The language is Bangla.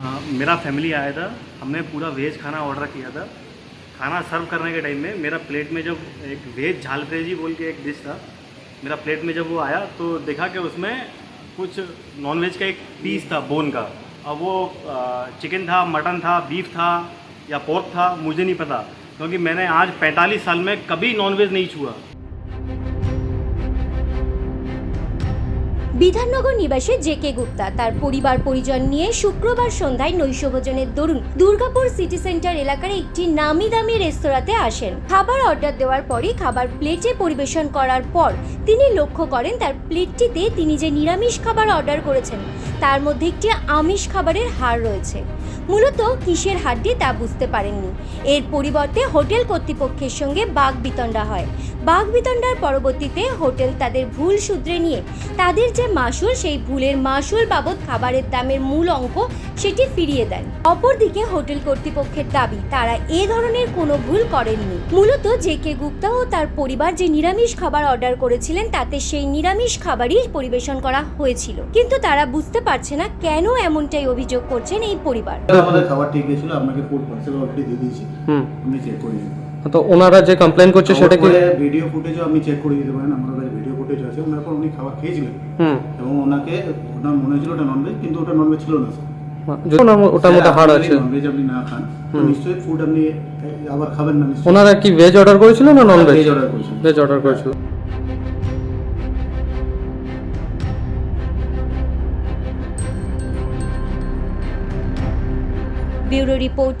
हाँ मेरा फैमिली आया था, हमने पूरा वेज खाना ऑर्डर किया था। खाना सर्व करने के टाइम में मेरा प्लेट में जब एक वेज झालपेजी बोल के एक डिश था, मेरा प्लेट में जब वो आया तो देखा कि उसमें कुछ नॉनवेज का एक पीस था बोन का। अब वो चिकन था मटन था बीफ था, या पोर्क था, मुझे नहीं पता, क्योंकि मैंने आज 45 साल में कभी नॉनवेज नहीं छुआ। বিধাননগর নিবাসী জে কে গুপ্তা তার পরিবার পরিজন নিয়ে শুক্রবার সন্ধ্যায় নৈশভোজনের দরুন দুর্গাপুর সিটি সেন্টার এলাকার একটি নামি দামি রেস্তোরাঁতে আসেন। খাবার অর্ডার দেওয়ার পরই খাবার প্লেটে পরিবেশন করার পর তিনি লক্ষ্য করেন তার প্লেটটিতে তিনি যে নিরামিষ খাবার অর্ডার করেছেন, তার মধ্যে একটি আমিষ খাবারের হার রয়েছে। মূলত কিসের হাড্ডি তা বুঝতে পারেননি। এর পরিবর্তে হোটেল কর্তৃপক্ষের সঙ্গে বাঘ বিতণ্ডা হয়। বাঘ বিতণ্ডার পরবর্তীতে হোটেল তাদের ভুল শুধরে নিয়ে তাদের যে মাসুল সেই ভুলের মাসুল বাবদ খাবারের দামের মূল অঙ্ক সেটি ফিরিয়ে দেন। অপরদিকে হোটেল কর্তৃপক্ষের দাবি তারা এ ধরনের কোনো ভুল করেননি। মূলত জে কে গুপ্তা ও তার পরিবার যে নিরামিষ খাবার অর্ডার করেছিলেন তাতে সেই নিরামিষ খাবারই পরিবেশন করা হয়েছিল। কিন্তু তারা বুঝতে পারছে না কেন এমনটাই অভিযোগ করছেন এই পরিবার। আমাদের খাবার ঠিক গেছিল আপনাকে ফুড পার্সেল অলরেডি দিয়ে দিয়েছি। হুম। আপনি চেক করে নিন। তো ওনারা যে কমপ্লেন করছে সেটা কি ভিডিও ফুটেজও আপনি চেক করে দিতে পারেন আমার কাছে ভিডিও ফুটেজ আছে। ওনার পর উনি খাবার খেয়েছিলেন। হুম। এবং ওনাকে ওনার মনে হয়েছিল ওটা ননভেজ কিন্তু ওটা ননভেজ ছিল না। ওটার মধ্যে হাড় আছে। ননভেজ আপনি না খান তো নিশ্চয়ই ফুড আপনি আবার খাবেন না নিশ্চয়ই। ওনারা কি ভেজ অর্ডার করেছিল না নন ভেজ ভেজ অর্ডার করেছেন ভেজ অর্ডার করেছিল। Bureau report